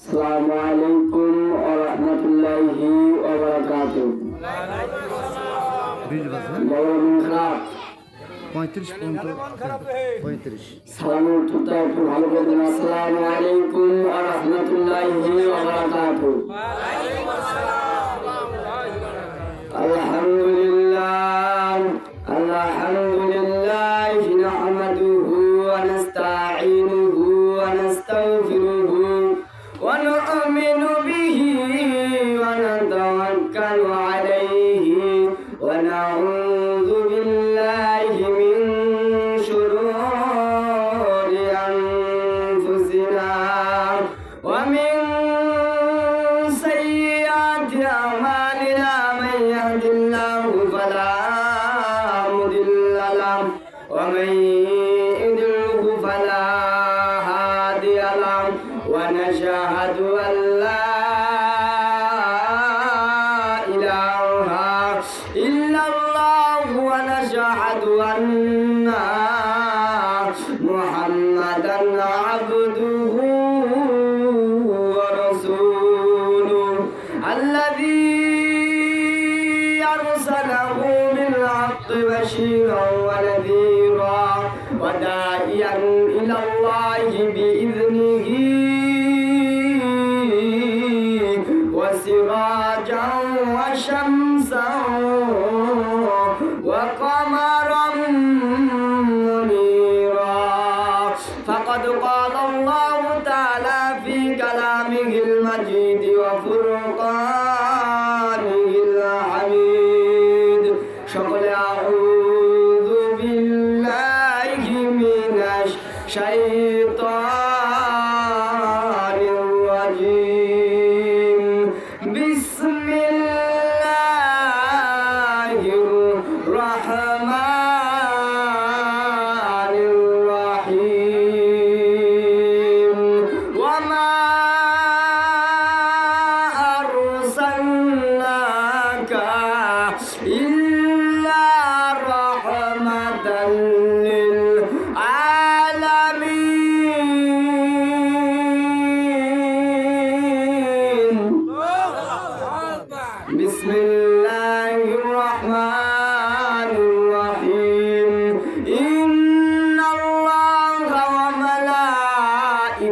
আসসালামু আলাইকুম ওয়া রাহমাতুল্লাহি ওয়া বারাকাতুহু। পঁয়ত্রিশ পর্যন্ত পঁয়ত্রিশ। সালামের উত্তরটা একটু ভালো করে দিন। আসসালামু আলাইকুম ওয়া রাহমাতুল্লাহি ওয়া বারাকাতুহু। আলহামদুলিল্লাহ। ومن يضلله فلا هادي له ونشهد أن لا إله إلا الله ونشهد أن محمدا عبده ورسوله الذي أرسله بالحق بشيرا ونذيرا وداعيا إلى الله بإذنه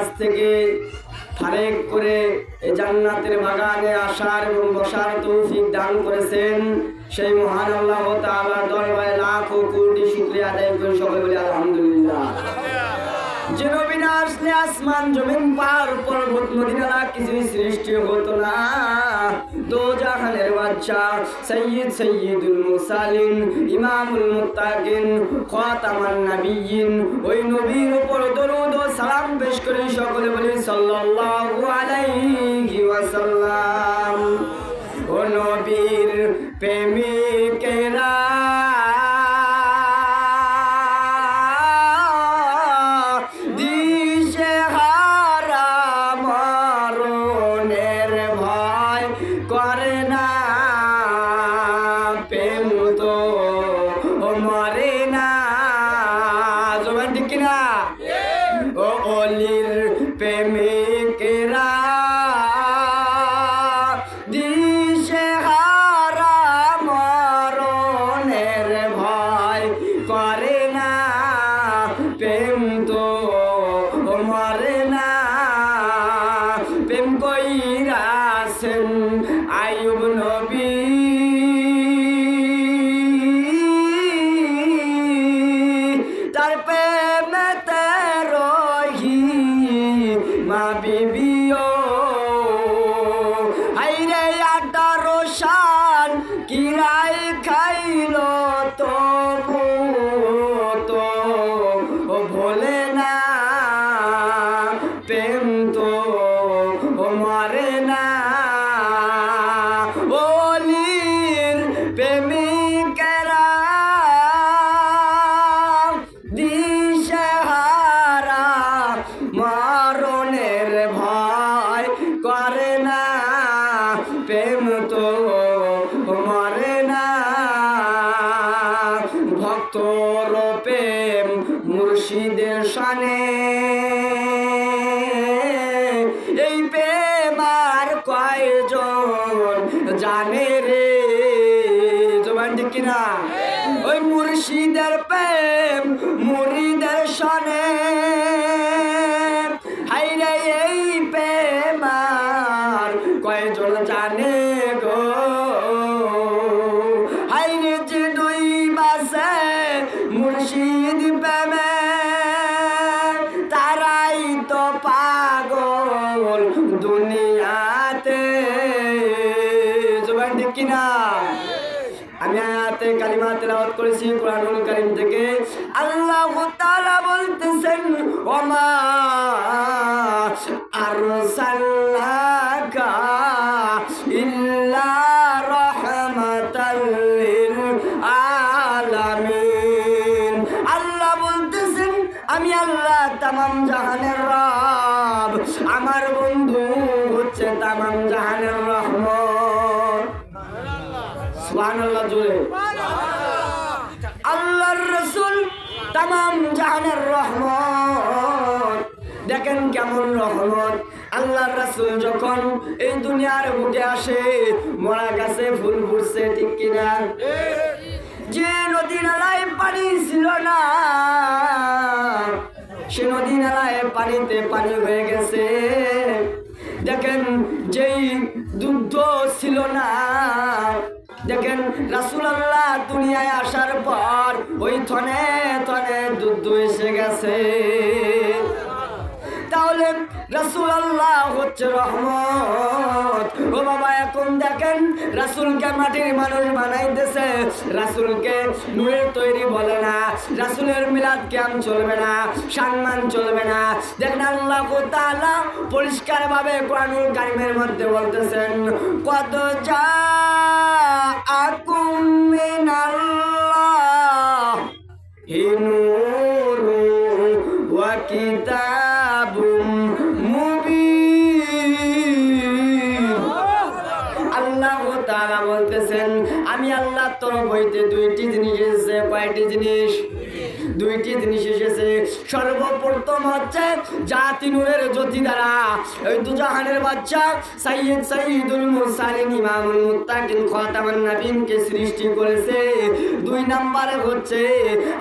কাজ থেকে ফারেক করে জান্নাতের বাগানে আসার এবং বসার তৌফিক দান করেছেন সেই মহান আল্লাহ তাআলা দরবারে লাখ ও কোটি শুকরিয়া আদায় করি সকলে বলি আলহামদুলিল্লাহ। যে নবী না আসলে আসমান জমিন পার পর্বত মদিনা কিছুই সৃষ্টি হতো না। দো বাদশা সৈয়দ সৈয়দুল মুসালিন ইমামুল মুত্তাকিন, খাতামান নাবিয়িন ওই নবীর উপর দরুদ ও সালাম পেশ করে সকলে বলি, সাল্লাল্লাহু কিনা? ও অলির এই প্রেম কয়জন জানে রে? জবান ঠিক কিনা? ওই মুর্শিদের প্রেম মুরিদের সনে। হাইরে এই প্রেম আর কয়জন জানে গো? হাইরে যে দুই বাসে মুর্শিদ প্রেমে, তারাই তো পাগল দুনিয়াতে জবান ঠিক কিনা? আমি আয়াতে কালিমা তেলাওয়াত করেছি কোরআনুল কারীম থেকে। আল্লাহ তাআলা বলতেছেন, ওমা আরসালনাকা আমি আল্লাহ তামাম জাহানের রব। আমার বন্ধু হচ্ছে তামাম জাহানের রহমত। সুবহানাল্লাহ, জোরে। আল্লাহর রসুল তামাম জাহানের রহমত। দেখেন কেমন রহমত। আল্লাহর রাসূল যখন এই দুনিয়ার বুকে আসে, মরা গাছে ফুল ফুটছে, ঠিক কিনা? যে নদী নালায় পানি ছিল না সে নদী নালায় পানিতে পানি হয়ে গেছে। দেখেন যেই দুগ্ধ ছিল না, দেখেন রাসুল আল্লাহ দুনিয়ায় আসার পর ওই থনে থনে দুধ এসে গেছে। তাহলে রাসুল আল্লাহ হচ্ছে রহমত। ও বাবা, এখন দেখেন রাসুলকে মাটির মানুষ বানাইতেছে। রাসুলকে নূরের তৈরি বলে না। রাসুলের মিলাদ ক্যাম চলবে না, সম্মান চলবে না। দেখেন আল্লাহ তাআলা পরিষ্কার ভাবে কোরআনুল কারিমের মধ্যে বলতেছেন কত যা আকুম মিনাল্লাহ নূর হইতে দুইটি জিনিস এসেছে কয়টি জিনিস? দুইটি জিনিস এসেছে। সর্বপ্রথম হচ্ছে জাতি নূরের জ্যোতি দ্বারা ওই দুজাহানের বাচ্চা সাইয়্যিদ সাইয়্যিদুল মুরসালিন ইমামুল মুত্তাকিন খাতামুন নবীনকে সৃষ্টি করেছে। দুই নম্বরে হচ্ছে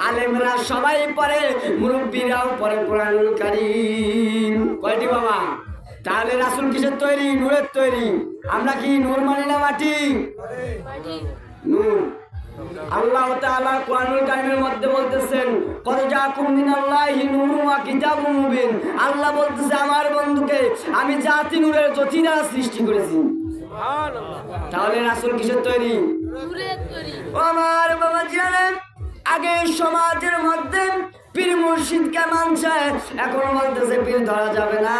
আলেমরা সবাই পড়ে মুরব্বীরাও পড়ে কোরআনুল কারীম। কয়টি বাবা? তাহলে রাসুল কিসের তৈরি? নূরের তৈরি। আমরা কি নূর মানি না মাটি। নূর। আল্লাহ তাআলা কোরআনুল কারীমের মধ্যে বলতেছেন জাকুম মিনাল্লাহি নূরুন ওয়া কিতাবুম মুবিন। আল্লাহ বলতেছে আমার বন্ধুকে আমি জাতি নূরের জ্যোতি দ্বারা সৃষ্টি করেছি। তাহলে রাসূল কিসের তৈরি? ও আমার বাবা জানেন আগে সমাজের মধ্যে পীর মুর্শিদকে মানছে? এখন বলতেছে, পীর ধরা যাবে না।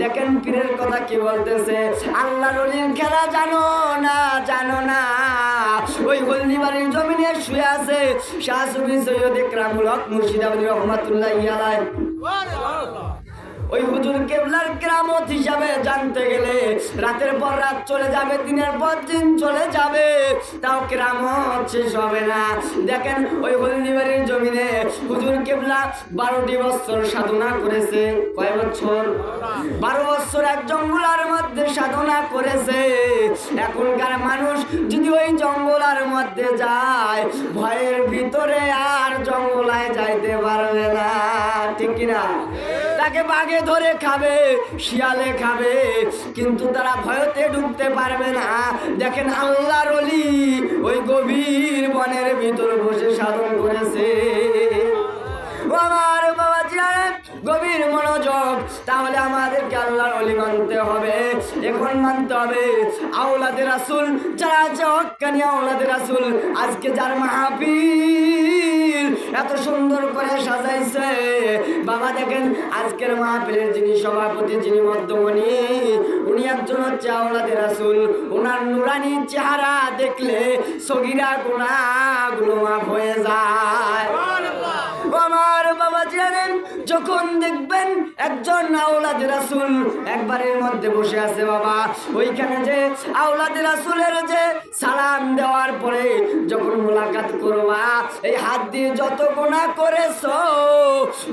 দেখেন পীরের কথা কি বলতেছে? আল্লাহ রলির খেলা জানো না জানো না। ওই হলদিবাড়ির জমিনে শুয়ে আছে শাহ সুফি সৈয়দ ইকরামুল হক মুর্শিদাবাদী রহমাতুল্লাহ ইয়ালাই ওই হুজুর কেবলার কেরামত হিসাবে জানতে গেলে রাতের পর রাত চলে যাবে, দিনের পর দিন চলে যাবে। তাও কেরামত শেষ হবে না। দেখেন ওই হলদিবাড়ির জমিনে হুজুর কেবলা বারোটি বছর সাধনা করেছে। কয় বছর? বারো বছর এক জঙ্গলার মধ্যে সাধনা করেছে। এখনকার মানুষ যদি ওই জঙ্গলার মধ্যে যায়, ভয়ের ভিতরে আর জঙ্গলায় যাইতে পারবে না। ঠিক কিনা? তাকে বাঘে ধরে খাবে, শিয়ালে খাবে, কিন্তু তারা ভয়তে ঢুকতে পারবে না। দেখেন আল্লাহর অলি ওই গভীর বনের ভিতর বসে সাধন করেছে। আমার বাবা গভীর মনোযোগ, তাহলে আমাদেরকে আল্লাহর অলি মানতে হবে। এখন মানতে হবে আওলাদের রাসুল, যারা আছে হক্কানি আওলাদের রাসুল, আজকে যার মাহফিল এত সুন্দর করে সাজাইছে। বাবা দেখেন, আজকের মাহফিলের যিনি সভাপতি, যিনি মধ্যমণি, উনি একজন হচ্ছে আওলাদের আসুন ওনার নুরানি চেহারা দেখলে সগিরা গুণাগুলো মাফ হয়ে যায়। যখন দেখবেন একজন আওলাদ রাসুল একবারের মধ্যে বসে আছে, বাবা, ওইখানে যে আওলাদ রাসুলের যে সালাম দেওয়ার পরে যখন মোলাকাত করবা, এই হাত দিয়ে যত গোনা করেছ,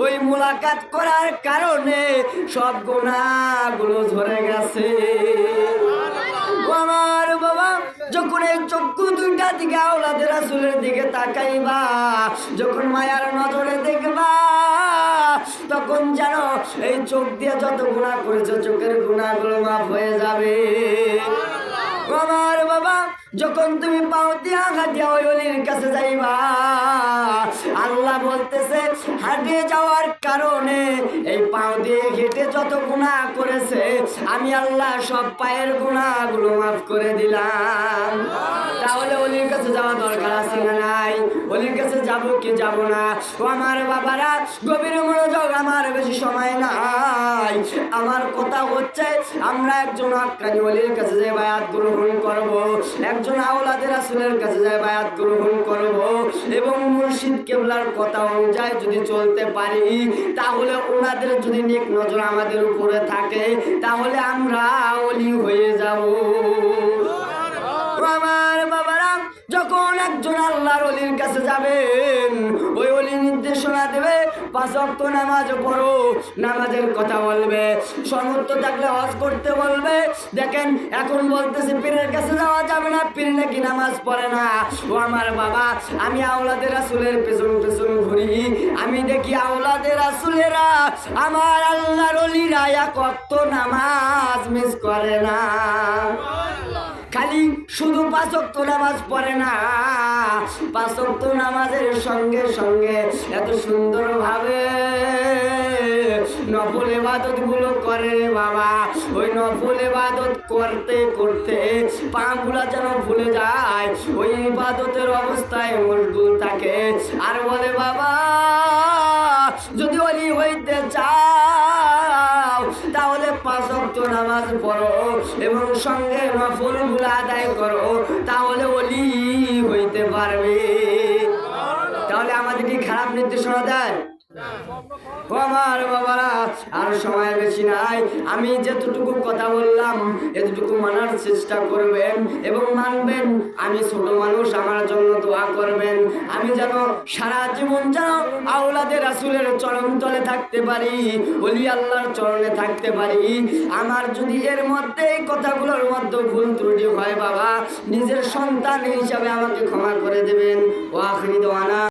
ওই মোলাকাত করার কারণে সব গোনাগুলো ঝরে গেছে। আমার বাবা যখন এই চক্ষু দুইটা দিকে আওলাদের রাসুলের দিকে তাকাইবা যখন মায়ার নজরে দেখবা তখন যেন এই চোখ দিয়ে যত গুণা করেছে চোখের গুণাগুলো মাফ হয়ে যাবে। আমার বাবা যখন তুমি পাও দিয়া হাতিয়া ওই অলির কাছে যাইবা আল্লাহ বলতেছে, হাঁটে যাওয়ার কারণে এই পাও দিয়ে হেঁটে যত গুণা করেছে, আমি আল্লাহ সব পায়ের গুণাগুলো মাফ করে দিলাম। তাহলে অলির কাছে যাওয়া দরকার আছে না নাই? অলির কাছে যাব কি যাব না? ও আমার বাবারা, গভীর মনোযোগ আমার বেশি সময় নাই। আমার কথা হচ্ছে, আমরা একজন আক্রানি অলির কাছে যে বায়াত গ্রহণ করব, একজন আওলাদের আসলের কাছে যায় বায়াত গ্রহণ করব এবং মুর্শিদ কেবলার কথা অনুযায়ী যদি চলতে পারি, তাহলে ওনাদের যদি নিক নজর আমাদের উপরে থাকে, তাহলে আমরা অলি হয়ে যাব। আমার যখন একজন আল্লাহর অলির কাছে যাবেন, ওই অলি নির্দেশনা দেবে, পাঁচ অক্ট নামাজ পড়ো, নামাজের কথা বলবে, সমর্থ থাকলে হজ করতে বলবে। দেখেন, এখন বলতেছে, পীরের কাছে যাওয়া যাবে না, পীর নাকি নামাজ পড়ে না। ও আমার বাবা, আমি আওলাদের আসুলের পেছন পেছন ঘুরি। আমি দেখি আওলাদের আসুলেরা আমার আল্লাহর অলিরা এক অক্ত নামাজ মিস করে না। খালি শুধু পাঁচক্ত নামাজ পড়ে না পাঁচক্ত নামাজের সঙ্গে সঙ্গে এত সুন্দর ভাবে নফল এবাদতগুলো করে বাবা। ওই নফল এবাদত করতে করতে পা গুলা যেন ভুলে যায়, ওই ইবাদতের অবস্থায় মশগুল থাকে আর বলে, বাবা, যদি অলি হইতে চাও, তাহলে পাঁচ অক্ট নামাজ পড়ো সঙ্গে নফলগুলো আদায় করো, তাহলে ওলি হইতে পারবে। তাহলে আমাদের কি খারাপ নির্দেশনা দেয়? আমার বাবারা আর সময় বেশি নাই। আমি যেতটুকু কথা বললাম, এতটুকু মানার চেষ্টা করবেন এবং মানবেন। আমি ছোট মানুষ, আমার জন্য দোয়া করবেন। আমি যেন সারা জীবন যেন আওলাদের রাসুলের চরণ তলে থাকতে পারি অলি আল্লাহর চরণে থাকতে পারি। আমার যদি এর মধ্যে এই কথাগুলোর মধ্যে ভুল ত্রুটি হয়, বাবা, নিজের সন্তান হিসাবে আমাকে ক্ষমা করে দেবেন। ও আখরি দোয়ানা